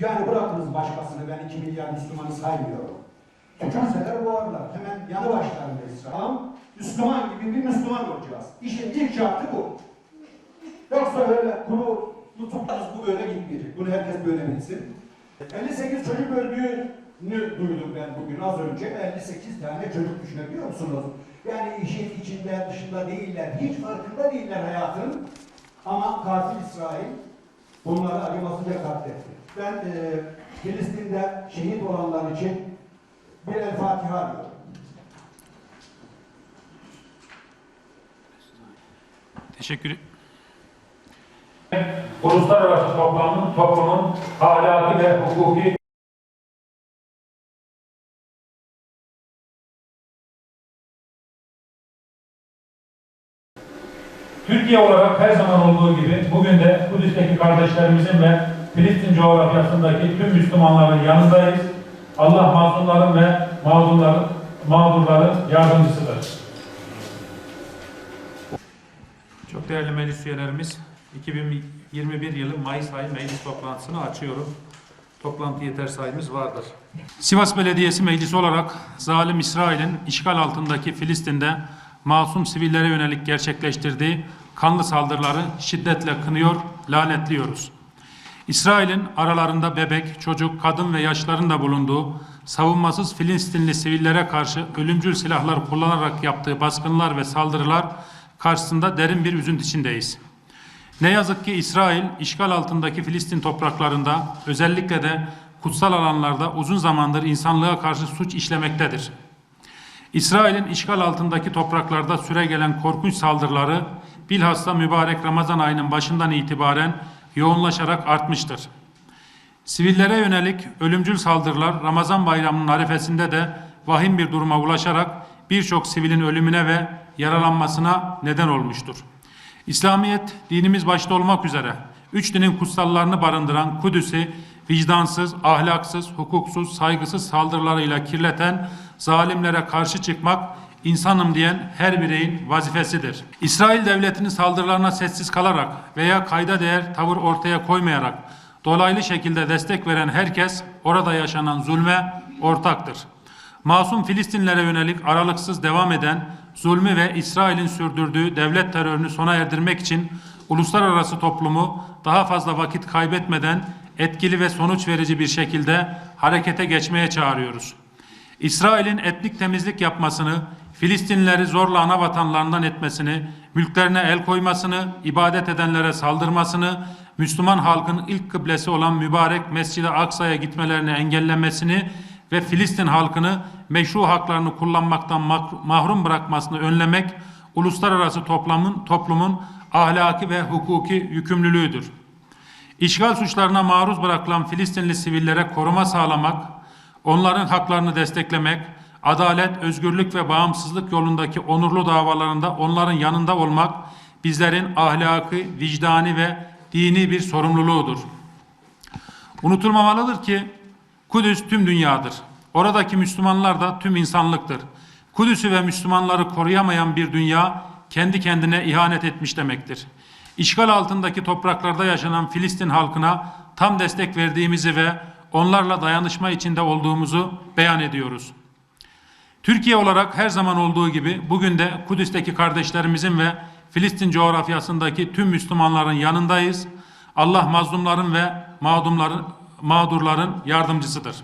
Yani bırakınız başkasını ben 2 milyar Müslümanı saymıyorum. Tükürseler boğarlar. Hemen yanı başlarında İslam. Müslüman gibi bir Müslüman olacağız. İşin ilk şartı bu. Yoksa öyle kuru tutuklarız bu böyle gitmeyecek. Bunu herkes böyle bilsin. 58 çocuk öldüğünü duydum ben bugün az önce. 58 tane çocuk düşünebiliyor musunuz? Yani işin içinde dışında değiller. Hiç farkında değiller hayatın. Ama katil İsrail bunları acımasızca katletti. Ben e, Filistin'de şehit olanlar için bir El Fatiha diyorum. Teşekkür uluslararası toplumun, toplumun ahlaki ve hukuki Türkiye olarak her zaman olduğu gibi bugün de Kudüs'teki kardeşlerimizin ve Filistin coğrafyasındaki tüm Müslümanların yanındayız. Allah mazlumların ve mağdurların, mağdurların yardımcısıdır. Çok değerli meclis üyelerimiz, 2021 yılı Mayıs ayı meclis toplantısını açıyorum. Toplantı yeter sayımız vardır. Sivas Belediyesi Meclisi olarak zalim İsrail'in işgal altındaki Filistin'de masum sivillere yönelik gerçekleştirdiği kanlı saldırıları şiddetle kınıyor, lanetliyoruz. İsrail'in aralarında bebek, çocuk, kadın ve yaşların da bulunduğu savunmasız Filistinli sivillere karşı ölümcül silahlar kullanarak yaptığı baskınlar ve saldırılar karşısında derin bir üzüntü içindeyiz. Ne yazık ki İsrail işgal altındaki Filistin topraklarında özellikle de kutsal alanlarda uzun zamandır insanlığa karşı suç işlemektedir. İsrail'in işgal altındaki topraklarda süregelen korkunç saldırıları bilhassa mübarek Ramazan ayının başından itibaren yoğunlaşarak artmıştır. Sivillere yönelik ölümcül saldırılar Ramazan bayramının arifesinde de vahim bir duruma ulaşarak birçok sivilin ölümüne ve yaralanmasına neden olmuştur. İslamiyet dinimiz başta olmak üzere üç dinin kutsallarını barındıran Kudüs'ü vicdansız, ahlaksız, hukuksuz, saygısız saldırılarıyla kirleten zalimlere karşı çıkmak insanım diyen her bireyin vazifesidir. İsrail devletinin saldırılarına sessiz kalarak veya kayda değer tavır ortaya koymayarak dolaylı şekilde destek veren herkes orada yaşanan zulme ortaktır. Masum Filistinlere yönelik aralıksız devam eden zulmü ve İsrail'in sürdürdüğü devlet terörünü sona erdirmek için uluslararası toplumu daha fazla vakit kaybetmeden etkili ve sonuç verici bir şekilde harekete geçmeye çağırıyoruz. İsrail'in etnik temizlik yapmasını, Filistinlileri zorla ana vatanlarından etmesini, mülklerine el koymasını, ibadet edenlere saldırmasını, Müslüman halkın ilk kıblesi olan mübarek Mescid-i Aksa'ya gitmelerini engellemesini ve Filistin halkını meşru haklarını kullanmaktan mak- mahrum bırakmasını önlemek uluslararası toplumun, toplumun ahlaki ve hukuki yükümlülüğüdür. İşgal suçlarına maruz bırakılan Filistinli sivillere koruma sağlamak, onların haklarını desteklemek, adalet, özgürlük ve bağımsızlık yolundaki onurlu davalarında onların yanında olmak bizlerin ahlaki, vicdani ve dini bir sorumluluğudur. Unutulmamalıdır ki Kudüs tüm dünyadır. Oradaki Müslümanlar da tüm insanlıktır. Kudüs'ü ve Müslümanları koruyamayan bir dünya kendi kendine ihanet etmiş demektir. İşgal altındaki topraklarda yaşanan Filistin halkına tam destek verdiğimizi ve onlarla dayanışma içinde olduğumuzu beyan ediyoruz. Türkiye olarak her zaman olduğu gibi bugün de Kudüs'teki kardeşlerimizin ve Filistin coğrafyasındaki tüm Müslümanların yanındayız. Allah mazlumların ve mağdumların, mağdurların yardımcısıdır.